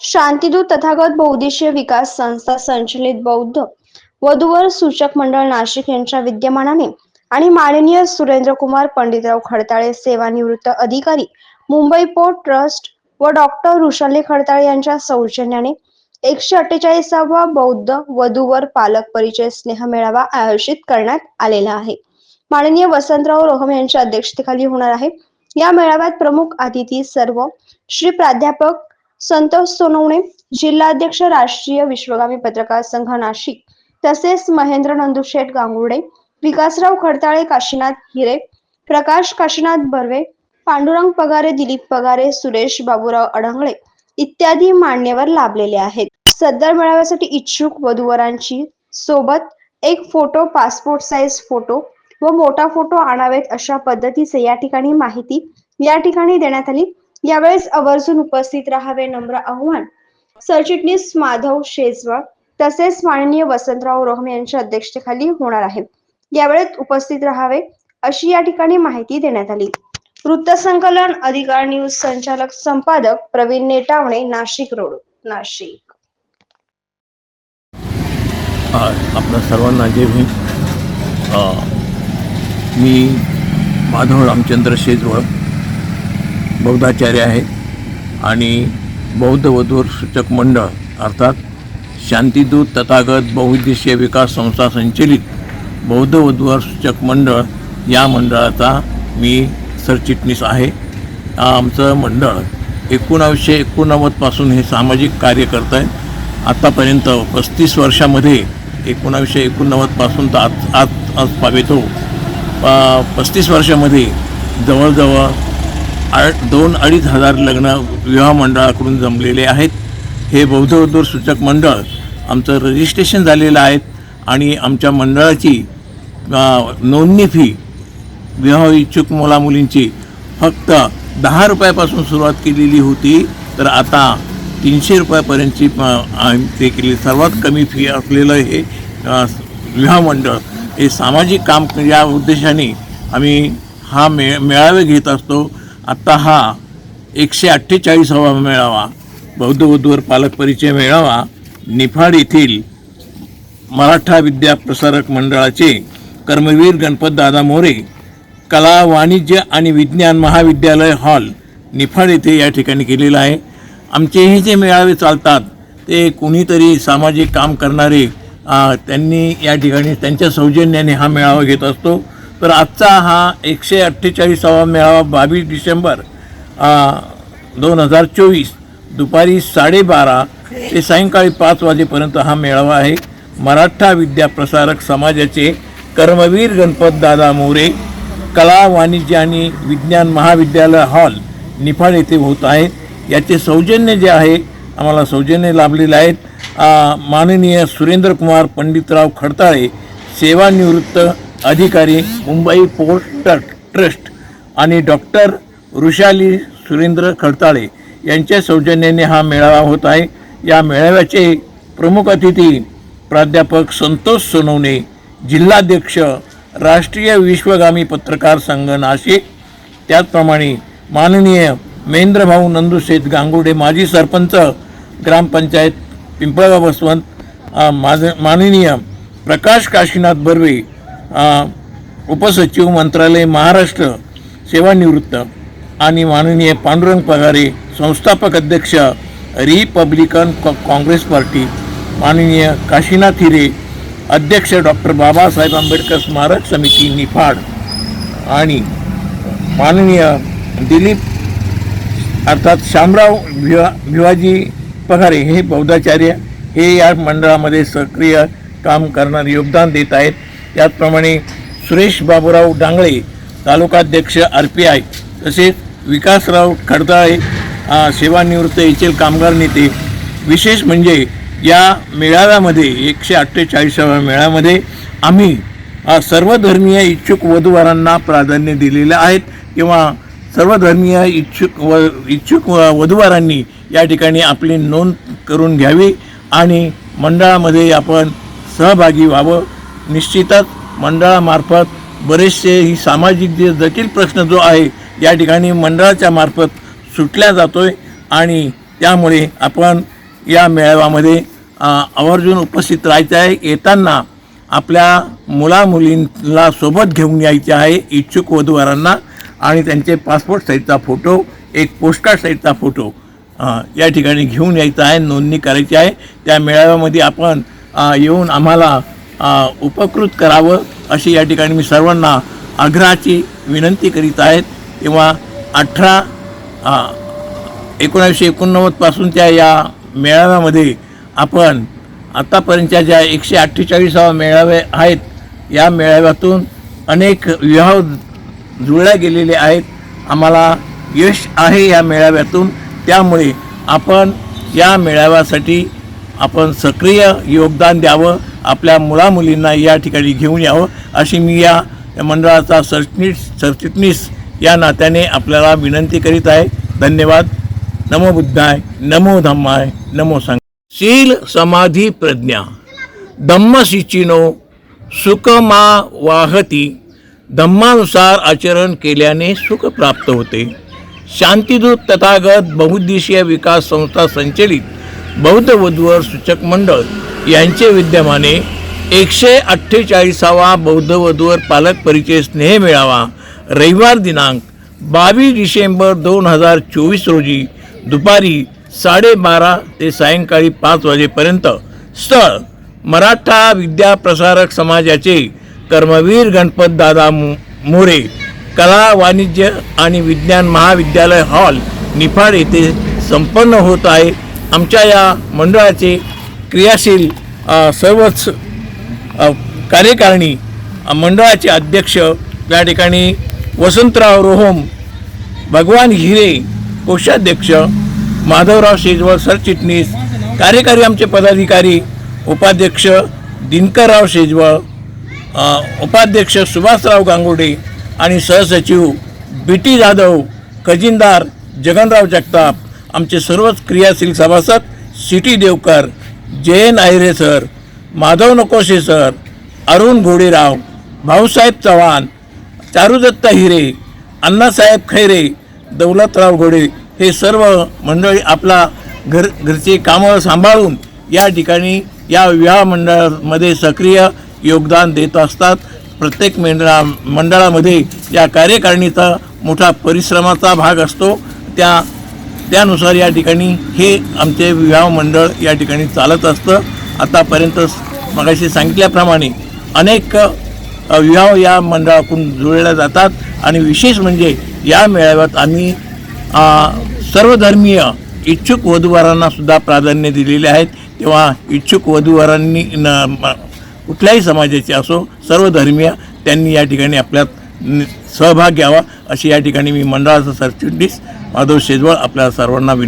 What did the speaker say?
शांतिदूत तथागत बहुद्देशीय विकास संस्था संचलित बौद्ध वधूवर सूचक मंडळ नाशिक यांच्या विद्यमानाने आणि माननीय सुरेंद्रकुमार पंडितराव खडताळे सेवानिवृत्त अधिकारी मुंबई पोर्ट ट्रस्ट व डॉक्टर ऋषाली खडताळे यांच्या सौजन्याने एकशे अठ्ठेचाळीसावा बौद्ध वधूवर पालक परिचय स्नेह मेळावा आयोजित करण्यात आलेला आहे. माननीय वसंतराव रोहम यांच्या अध्यक्षतेखाली होणार आहे. या मेळाव्यात प्रमुख अतिथी सर्व श्री प्राध्यापक संतोष सोनवणे जिल्हाध्यक्ष राष्ट्रीय विश्वगामी पत्रकार संघ नाशिक तसेच महेंद्र नंदुशेठ गांगुर्डे विकासराव खडताळे काशीनाथ हिरे प्रकाश काशीनाथ बर्वे पांडुरंग पगारे दिलीप पगारे सुरेश बाबूराव अडंगळे इत्यादी मान्यवर लाभलेले आहेत. सदर मेळाव्यासाठी इच्छुक वधूवरांची सोबत एक फोटो पासपोर्ट साईज फोटो व मोठा फोटो आणावेत अशा पद्धतीचे या ठिकाणी माहिती या ठिकाणी देण्यात आली. यावेळेस आवर्जून उपस्थित राहावे नम्र आव्हान. सरचिटणीस माधव शेजवा तसेच माननीय वसंतराव रोहम यांच्या अध्यक्षतेखाली होणार आहे. यावेळेत उपस्थित राहावे अशी या ठिकाणी माहिती देण्यात आली. वृत्तसंकलन अधिकार न्यूज संचालक संपादक प्रवीण नेटावणे नाशिक रोड नाशिक. आपल्या सर्वांना जे मी मी माधव रामचंद्र शेजवळ बौद्धाचार्य आहे आणि बौद्ध वधूवर सूचक मंडळ अर्थात शांतीदूत तथागत बहुउद्देशीय विकास संस्था संचलित बौद्ध वधूवर सूचक मंडळ या मंडळाचा मी सरचिटणीस आहे. आमचं मंडळ एकोणावीसशे एकोणनव्वदपासून हे सामाजिक कार्य करत आहे. आत्तापर्यंत पस्तीस वर्षामध्ये एकोणावीसशे एकोणनव्वदपासून तर आज आज आज पावेतो. पस्तीस वर्षामध्ये जवळजवळ दोन अडीच हजार लग्न विवाह मंडळाकडून जमलेले आहेत. हे बौद्ध सूचक मंडळ आमचं रजिस्ट्रेशन झालेलं आहे आणि आमच्या मंडळाची नोंदणी फी विवाह इच्छुक मुलामुलींची फक्त दहा रुपयापासून सुरुवात केलेली होती. तर आता तीनशे रुपयापर्यंतची आम्ही ते केली सर्वात कमी फी असलेलं हे विवाह मंडळ. हे सामाजिक काम या उद्देशाने आम्ही हा मे मेळावे घेत असतो. आत्ता हा एकशे अठ्ठेचाळीसावा मेळावा बौद्ध वधूवर पालक परिचय मेळावा निफाड येथील मराठा विद्या प्रसारक मंडळाचे कर्मवीर गणपतदादा मोरे कला वाणिज्य आणि विज्ञान महाविद्यालय हॉल निफाड येथे या ठिकाणी केलेलं आहे. आमचे हे जे मेळावे चालतात ते कुणीतरी सामाजिक काम करणारे त्यांनी या ठिकाणी त्यांच्या सौजन्याने हा मेळावा घेत असतो. तर आजचा हा एकशे अठ्ठेचाळीसावा मेळावा बावीस डिसेंबर दोन हजार चोवीस दुपारी साडेबारा ते सायंकाळी पाच वाजेपर्यंत हा मेळावा आहे. मराठा विद्या प्रसारक समाजाचे कर्मवीर गणपतदादा मोरे कला वाणिज्य आणि विज्ञान महाविद्यालय हॉल निफाड येथे होत आहे. याचे सौजन्य जे आहे आम्हाला सौजन्य लाभलेले आहेत. माननीय सुरेंद्रकुमार पंडितराव खडताळे सेवानिवृत्त अधिकारी मुंबई पोर्ट ट्रस्ट आणि डॉक्टर ऋषाली सुरेंद्र खडताळे यांच्या सौजन्याने हा मेळावा होत आहे. या मेळाव्याचे प्रमुख अतिथी प्राध्यापक संतोष सोनवणे जिल्हाध्यक्ष राष्ट्रीय विश्वगामी पत्रकार संघ नाशिक त्याचप्रमाणे माननीय महेंद्रभाऊ नंदुशेठ गांगुडे माजी सरपंच ग्रामपंचायत पिंपळगाव बसवंत माझ माननीय प्रकाश काशीनाथ बर्वे उपसचिव मंत्रालय महाराष्ट्र सेवानिवृत्त आणि माननीय पांडुरंग पगारे संस्थापक अध्यक्ष रिपब्लिकन काँग्रेस पार्टी माननीय काशीनाथ हिरे अध्यक्ष डॉक्टर बाबासाहेब आंबेडकर स्मारक समिती निफाड आणि माननीय दिलीप अर्थात शामराव भिवा भिवाजी पगारे हे बौद्धाचार्य हे या मंडळामध्ये सक्रिय काम करणारे योगदान देत आहेत. त्याचप्रमाणे सुरेश बाबूराव डांगळे तालुकाध्यक्ष आर पी आय तसेच विकासराव खडताळे सेवानिवृत्त येथील कामगार नेते. विशेष म्हणजे या मेळाव्यामध्ये एकशे अठ्ठेचाळीसाव्या मेळाव्यामध्ये आम्ही सर्वधर्मीय इच्छुक वधूवरांना प्राधान्य दिलेले आहेत किंवा सर्वधर्मीय इच्छुक व इच्छुक व- वधूवरांनी या ठिकाणी आपली नोंद करून घ्यावी आणि मंडळामध्ये आपण सहभागी व्हावं. निश्चितच मंडळामार्फत बरेचसे ही सामाजिक जे जटिल प्रश्न जो आहे या ठिकाणी मंडळाच्या मार्फत सुटल्या जातो आहे आणि त्यामुळे आपण या मेळाव्यामध्ये आवर्जून उपस्थित राहायचं आहे. येताना आपल्या मुलामुलींना सोबत घेऊन यायचे आहे इच्छुक वधूवरांना आणि त्यांचे पासपोर्ट साईजचा फोटो एक पोस्टकार्ड साईजचा फोटो या ठिकाणी घेऊन यायचा आहे नोंदणी करायची आहे. त्या मेळाव्यामध्ये आपण येऊन आम्हाला उपकृत करावं अशी या ठिकाणी मी सर्वांना आग्रहाची विनंती करीत आहेत. किंवा अठरा एकोणीसशे एकोणनव्वदपासूनच्या या मेळाव्यामध्ये आपण आत्तापर्यंतच्या ज्या एकशे अठ्ठेचाळीसावा मेळावे आहेत या मेळाव्यातून अनेक विवाह जुळल्या गेलेले आहेत. आम्हाला यश आहे या मेळाव्यातून. त्यामुळे आपण या मेळाव्यासाठी आपण सक्रिय योगदान द्यावं. आपल्या मुलामुलींना या ठिकाणी घेऊन यावं अशी मी या मंडळाचा सरचिटणीस सरचिटणीस या नात्याने आपल्याला विनंती करीत आहे. धन्यवाद. नमो बुद्धाय नमो धम्माय नमो संघ शील समाधी प्रज्ञा धम्म सिचिनो सुखमा वाहती धम्मानुसार आचरण केल्याने सुख प्राप्त होते. शांतिदूत तथागत बहुउद्देशीय विकास संस्था संचलित बौद्ध वधूवर सूचक मंडळ यांचे विद्यमाने एकशे अठ्ठेचाळीसावा बौद्ध वधूवर पालक परिचय स्नेह मेळावा रविवार दिनांक बावीस डिसेंबर दोन हजार चोवीस रोजी दुपारी साडेबारा ते सायंकाळी पाच वाजेपर्यंत स्थळ मराठा विद्या प्रसारक समाजाचे कर्मवीर गणपत दादा मोरे कला वाणिज्य आणि विज्ञान महाविद्यालय हॉल निफाड येथे संपन्न होत आहे. आमच्या या मंडळाचे क्रियाशील सर्वच कार्यकारिणी मंडळाचे अध्यक्ष या ठिकाणी वसंतराव रोहम भगवान हिरे कोषाध्यक्ष माधवराव शेजवळ सरचिटणीस कार्यकारी आमचे पदाधिकारी उपाध्यक्ष दिनकरराव शेजवळ उपाध्यक्ष सुभाषराव गांगुडे आणि सहसचिव बी टी जाधव खजिनदार जगनराव जगताप. आमचे सर्वच क्रियाशील सभासद city Deokar Jayan Ahire sir Madhav Nakoshe sir Arun Ghoderao Bhausaheb Chavan Charudatta Hire Annasaheb Khaire Daulatrao Ghode हे सर्व मंडळी आपला घर घरचे कामं सांभाळून या ठिकाणी या विवाह मंडळामध्ये सक्रिय योगदान देत असतात. प्रत्येक मंडळा मंडळामध्ये या कार्यकारिणीचा मोठा परिश्रमाचा भाग असतो. त्या त्यानुसार या ठिकाणी हे आमचे विवाह मंडळ या ठिकाणी चालत असतं. आतापर्यंत मगाशी सांगितल्याप्रमाणे अनेक विवाह या मंडळाकडून जुळल्या जातात आणि विशेष म्हणजे या मेळाव्यात आम्ही सर्वधर्मीय इच्छुक वधूवरांना सुद्धा प्राधान्य दिलेले आहेत. तेव्हा इच्छुक वधूवरांनी न कुठल्याही समाजाचे असो सर्वधर्मीय त्यांनी या ठिकाणी आपल्यात सहभाग घ्यावा अशी या ठिकाणी मी मंडळाचा सरचिटणीस माधव शेजवळ आपल्या सर्वांना विनंती